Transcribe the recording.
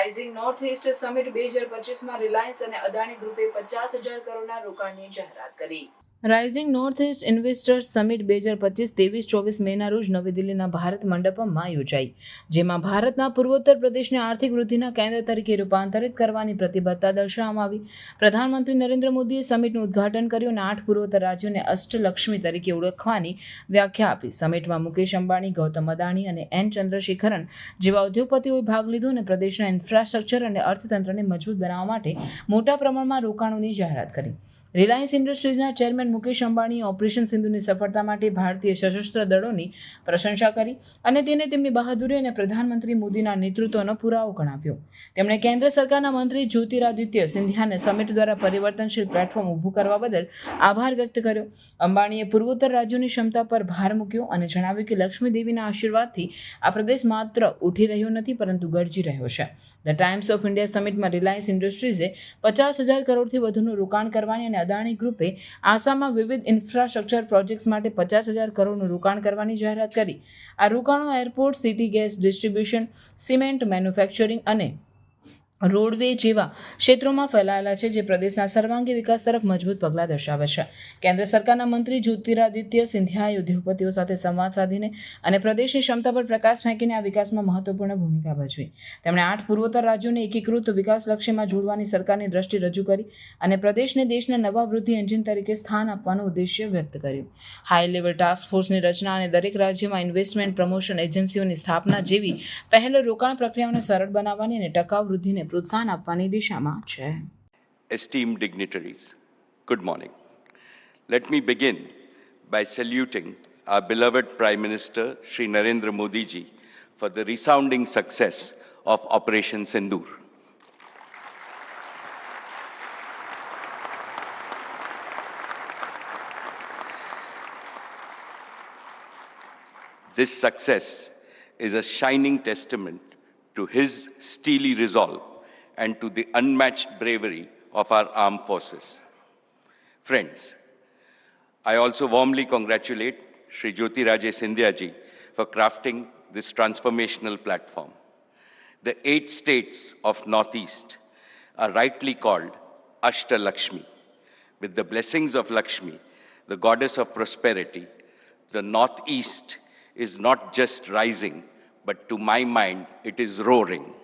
Rising north east summit બે હજાર પચીસમાં રિલાયન્સ અને અદાણી ગ્રુપે પચાસ હજાર કરોડના રોકાણની જાહેરાત કરી. Rising north east investors summit બે હજાર પચીસ ત્રેવીસ ચોવીસ મેના રોજ નવી દિલ્હીના ભારત મંડપમમાં યોજાઈ. જેમાં ભારતના પૂર્વોત્તર પ્રદેશને આર્થિક વૃદ્ધિના કેન્દ્ર તરીકે રૂપાંતરિત કરવાની પ્રતિબદ્ધતા દર્શાવવામાં આવી. પ્રધાનમંત્રી નરેન્દ્ર મોદીએ સમિટનું ઉદ્ઘાટન કર્યું અને આઠ પૂર્વોત્તર રાજ્યોને અષ્ટલક્ષ્મી તરીકે ઓળખવાની વ્યાખ્યા આપી. સમિટમાં મુકેશ અંબાણી, ગૌતમ અદાણી અને એન ચંદ્રશેખરન જેવા ઉદ્યોગપતિઓએ ભાગ લીધો અને પ્રદેશના ઇન્ફ્રાસ્ટ્રક્ચર અને અર્થતંત્રને મજબૂત બનાવવા માટે મોટા પ્રમાણમાં રોકાણોની જાહેરાત કરી. રિલાયન્સ ઇન્ડસ્ટ્રીઝના ચેરમેન મુકેશ અંબાણીએ ઓપરેશન સિંધુની સફળતા માટે ભારતીય સશસ્ત્ર દળોની પ્રશંસા કરી અને તેને તેમની બહાદુરી અને પ્રધાનમંત્રી મોદીના નેતૃત્વનો પુરાવો ગણાવ્યો. તેમણે કેન્દ્ર સરકારના મંત્રી જ્યોતિરાદિત્ય સિંધિયાને સમિટ દ્વારા પરિવર્તનશીલ પ્લેટફોર્મ ઊભું કરવા બદલ આભાર વ્યક્ત કર્યો. અંબાણીએ પૂર્વોત્તર રાજ્યોની ક્ષમતા પર ભાર મૂક્યો અને જણાવ્યું કે લક્ષ્મી દેવીના આશીર્વાદથી આ પ્રદેશ માત્ર ઉઠી રહ્યો નથી, પરંતુ ગરજી રહ્યો છે. ધ ટાઈમ્સ ઓફ ઇન્ડિયા સમિટમાં રિલાયન્સ ઇન્ડસ્ટ્રીઝે પચાસ હજાર કરોડથી વધુનું રોકાણ કરવાની અને અદાણી ગ્રુપે આસામમાં વિવિધ ઇન્ફ્રાસ્ટ્રક્ચર પ્રોજેક્ટ્સ માટે પચાસ હજાર કરોડનું રોકાણ કરવાની જાહેરાત કરી. આ રોકાણો airport, city gas distribution, cement manufacturing અને રોડવે જેવા ક્ષેત્રોમાં ફેલાયેલા છે જે પ્રદેશના સર્વાંગી વિકાસ તરફ મજબૂત પગલાં દર્શાવે છે. કેન્દ્ર સરકારના મંત્રી જ્યોતિરાદિત્ય સિંધિયાએ ઉદ્યોગપતિઓ સાથે સંવાદ સાધીને અને પ્રદેશની ક્ષમતા પર પ્રકાશ ફેંકીને આ વિકાસમાં મહત્વપૂર્ણ ભૂમિકા ભજવી. તેમણે આઠ પૂર્વોત્તર રાજ્યોને એકીકૃત વિકાસ લક્ષ્યમાં જોડવાની સરકારની દ્રષ્ટિ રજૂ કરી અને પ્રદેશને દેશના નવા વૃદ્ધિ એન્જિન તરીકે સ્થાન આપવાનો ઉદ્દેશ્ય વ્યક્ત કર્યું. હાઈ લેવલ ટાસ્ક ફોર્સની રચના અને દરેક રાજ્યમાં ઇન્વેસ્ટમેન્ટ, પ્રમોશન એજન્સીઓની સ્થાપના જેવી પહેલો રોકાણ પ્રક્રિયાઓને સરળ બનાવવાની અને ટકાઉ વૃદ્ધિને પ્રોત્સાહન આપવાની દિશામાં છે esteemed dignitaries, good morning. Let me begin by saluting our beloved Prime Minister Sri Narendra Modi ji for the resounding success of Operation Sindoor. This success is a shining testament to his steely resolve and to the unmatched bravery of our armed forces. Friends, I also warmly congratulate Sri Jyoti Raje Scindia ji for crafting this transformational platform. The eight states of Northeast are rightly called Ashta Lakshmi. With the blessings of Lakshmi, the goddess of prosperity, the Northeast is not just rising, but to my mind, it is roaring.